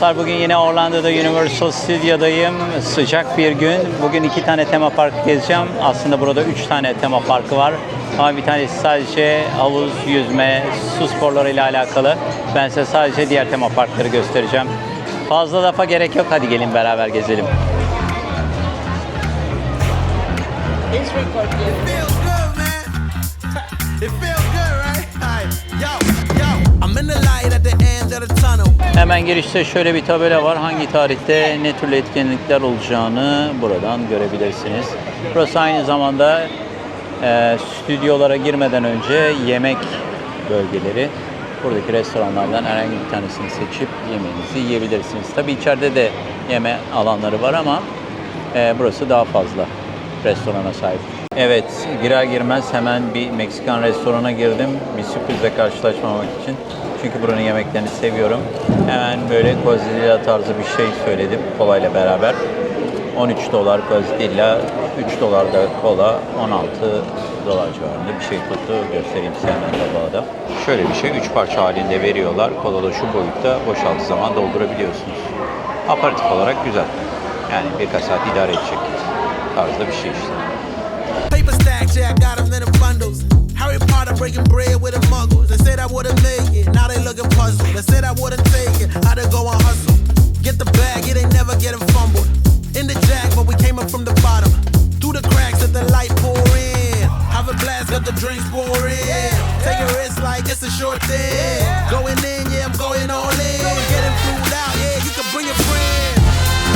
dostlar bugün yine Orlando'da Universal Studio'dayım. Sıcak bir gün. Bugün iki tane tema parkı gezeceğim. Aslında burada üç tane tema parkı var. Ama bir tanesi sadece havuz, yüzme, su sporları ile alakalı. Ben size sadece diğer tema parkları göstereceğim. Fazla lafa gerek yok. Hadi gelin beraber gezelim. feels good, man. It feels Hemen girişte şöyle bir tabela var. Hangi tarihte ne türlü etkinlikler olacağını buradan görebilirsiniz. Burası aynı zamanda e, stüdyolara girmeden önce yemek bölgeleri. Buradaki restoranlardan herhangi bir tanesini seçip yemeğinizi yiyebilirsiniz. Tabii içeride de yeme alanları var ama e, burası daha fazla restorana sahip. Evet, girer girmez hemen bir Meksikan restorana girdim. Bir sürprizle karşılaşmamak için. Çünkü buranın yemeklerini seviyorum. Hemen böyle kozilla tarzı bir şey söyledim kolayla beraber. 13 dolar kozilla, 3 dolar da kola, 16 dolar civarında bir şey tuttu. Göstereyim size hemen tabağda. Şöyle bir şey, 3 parça halinde veriyorlar. Kola da şu boyutta boşaltı zaman doldurabiliyorsunuz. Aparatif olarak güzel. Yani birkaç saat idare edecek tarzda bir şey işte. Paper stacks, yeah. Breaking bread with the muggles. They said I would've made it, now they looking puzzled. They said I would've taken, it. how to go and hustle. Get the bag, it ain't never getting fumbled. In the jack, but we came up from the bottom. Through the cracks, let the light pour in. Have a blast, let the drinks pour in. Take a risk like it's a short thing. Going in, yeah, I'm going all in. Getting flued out, yeah, you can bring your friends.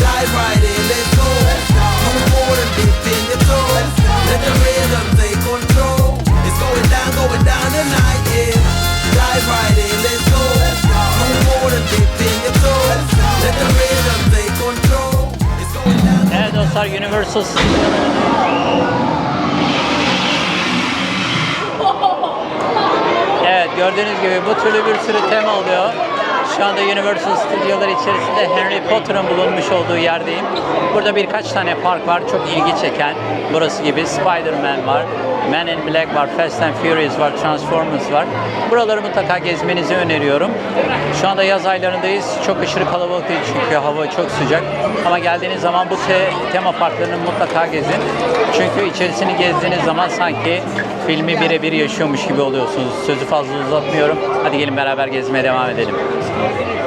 Dive right in, let's go. Do more than dip in your toe. Let the rhythm Evet. Evet gördüğünüz gibi bu türlü bir sürü tema oluyor. Şu anda Universal Stüdyolar içerisinde Harry Potter'ın bulunmuş olduğu yerdeyim. Burada birkaç tane park var çok ilgi çeken. Burası gibi Spider-Man var, Man in Black var, Fast and Furious var, Transformers var. Buraları mutlaka gezmenizi öneriyorum. Şu anda yaz aylarındayız. Çok aşırı kalabalık değil çünkü hava çok sıcak. Ama geldiğiniz zaman bu te- tema parklarını mutlaka gezin. Çünkü içerisini gezdiğiniz zaman sanki filmi birebir yaşıyormuş gibi oluyorsunuz. Sözü fazla uzatmıyorum. Hadi gelin beraber gezmeye devam edelim. Thank you.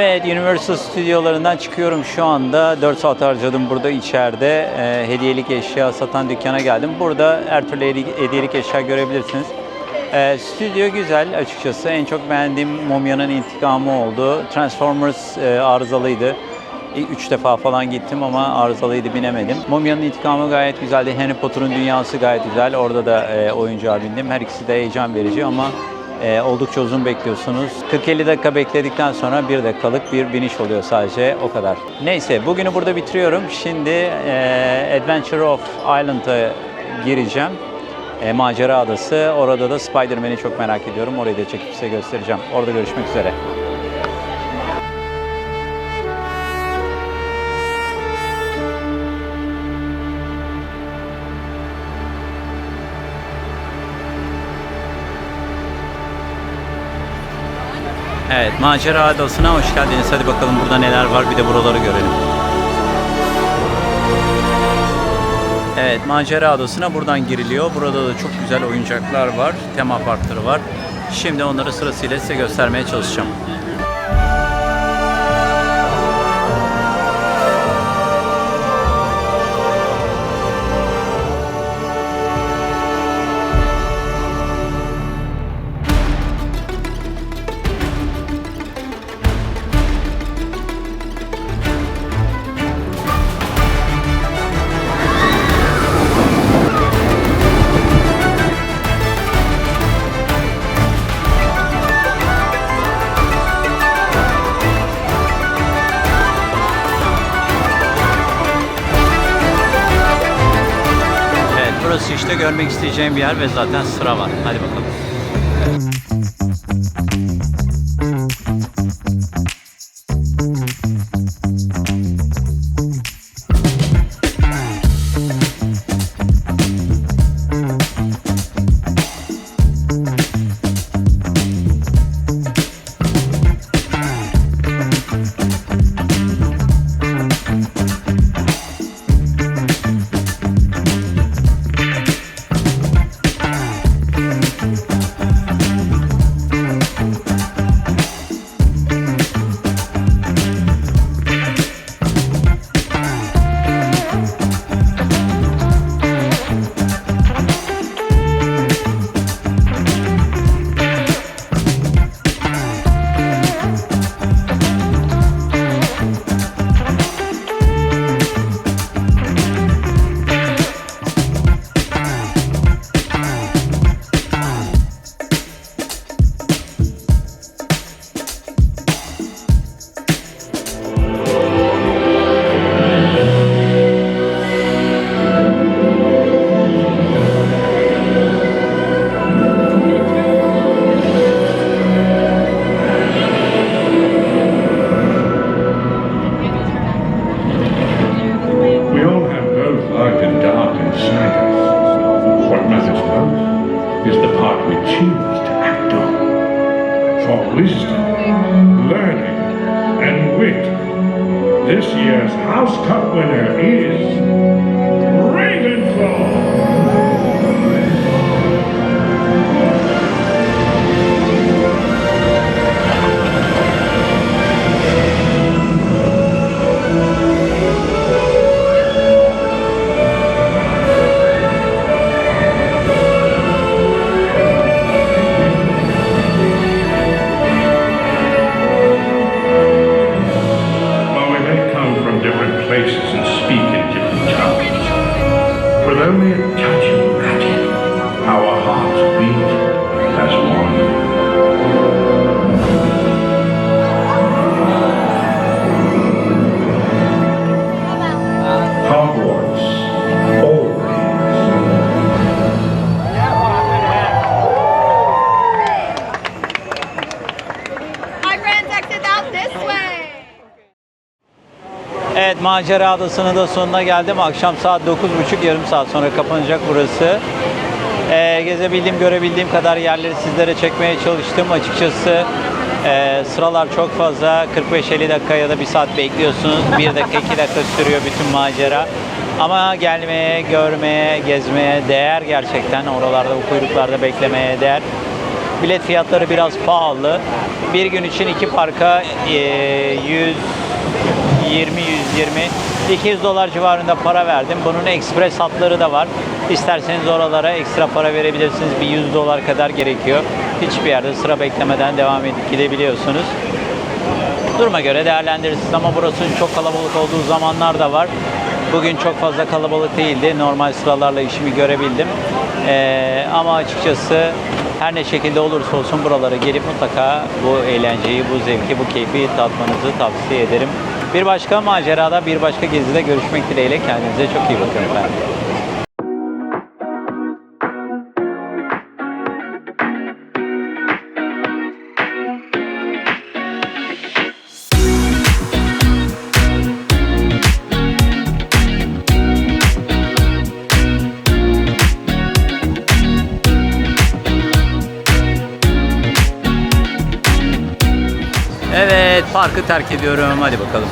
Evet, Universal stüdyolarından çıkıyorum şu anda. 4 saat harcadım burada içeride. Ee, hediyelik eşya satan dükkana geldim. Burada her türlü hedi- hediyelik eşya görebilirsiniz. Ee, stüdyo güzel açıkçası. En çok beğendiğim Mumya'nın intikamı oldu. Transformers e, arızalıydı. 3 defa falan gittim ama arızalıydı binemedim. Mumya'nın intikamı gayet güzeldi. Harry Potter'ın dünyası gayet güzel. Orada da e, oyuncağa bindim. Her ikisi de heyecan verici ama e, oldukça uzun bekliyorsunuz. 40-50 dakika bekledikten sonra bir dakikalık bir biniş oluyor sadece o kadar. Neyse bugünü burada bitiriyorum. Şimdi e, Adventure of Island'a gireceğim. E, macera adası. Orada da Spider-Man'i çok merak ediyorum. Orayı da çekip size göstereceğim. Orada görüşmek üzere. Evet, Macera Adası'na hoş geldiniz. Hadi bakalım burada neler var bir de buraları görelim. Evet, Macera Adası'na buradan giriliyor. Burada da çok güzel oyuncaklar var, tema parkları var. Şimdi onları sırasıyla size göstermeye çalışacağım. Görmek isteyeceğim bir yer ve zaten sıra var. Hadi bakalım. This year's House Cup winner is Evet Macera Adası'nın da sonuna geldim. Akşam saat 9.30 yarım saat sonra kapanacak burası. Ee, gezebildiğim, görebildiğim kadar yerleri sizlere çekmeye çalıştım. Açıkçası e, sıralar çok fazla. 45-50 dakika ya da 1 saat bekliyorsunuz. 1 dakika 2 dakika sürüyor bütün macera. Ama gelmeye, görmeye, gezmeye değer gerçekten. Oralarda, bu kuyruklarda beklemeye değer. Bilet fiyatları biraz pahalı. Bir gün için iki parka e, 100 20 120 200 dolar civarında para verdim. Bunun ekspres hatları da var. İsterseniz oralara ekstra para verebilirsiniz. Bir 100 dolar kadar gerekiyor. Hiçbir yerde sıra beklemeden devam edip gidebiliyorsunuz. Duruma göre değerlendirirsiniz ama burası çok kalabalık olduğu zamanlar da var. Bugün çok fazla kalabalık değildi. Normal sıralarla işimi görebildim. Ee, ama açıkçası her ne şekilde olursa olsun buralara gelip mutlaka bu eğlenceyi, bu zevki, bu keyfi tatmanızı tavsiye ederim. Bir başka macerada, bir başka gezide görüşmek dileğiyle kendinize çok iyi bakın efendim. Parkı terk ediyorum. Hadi bakalım.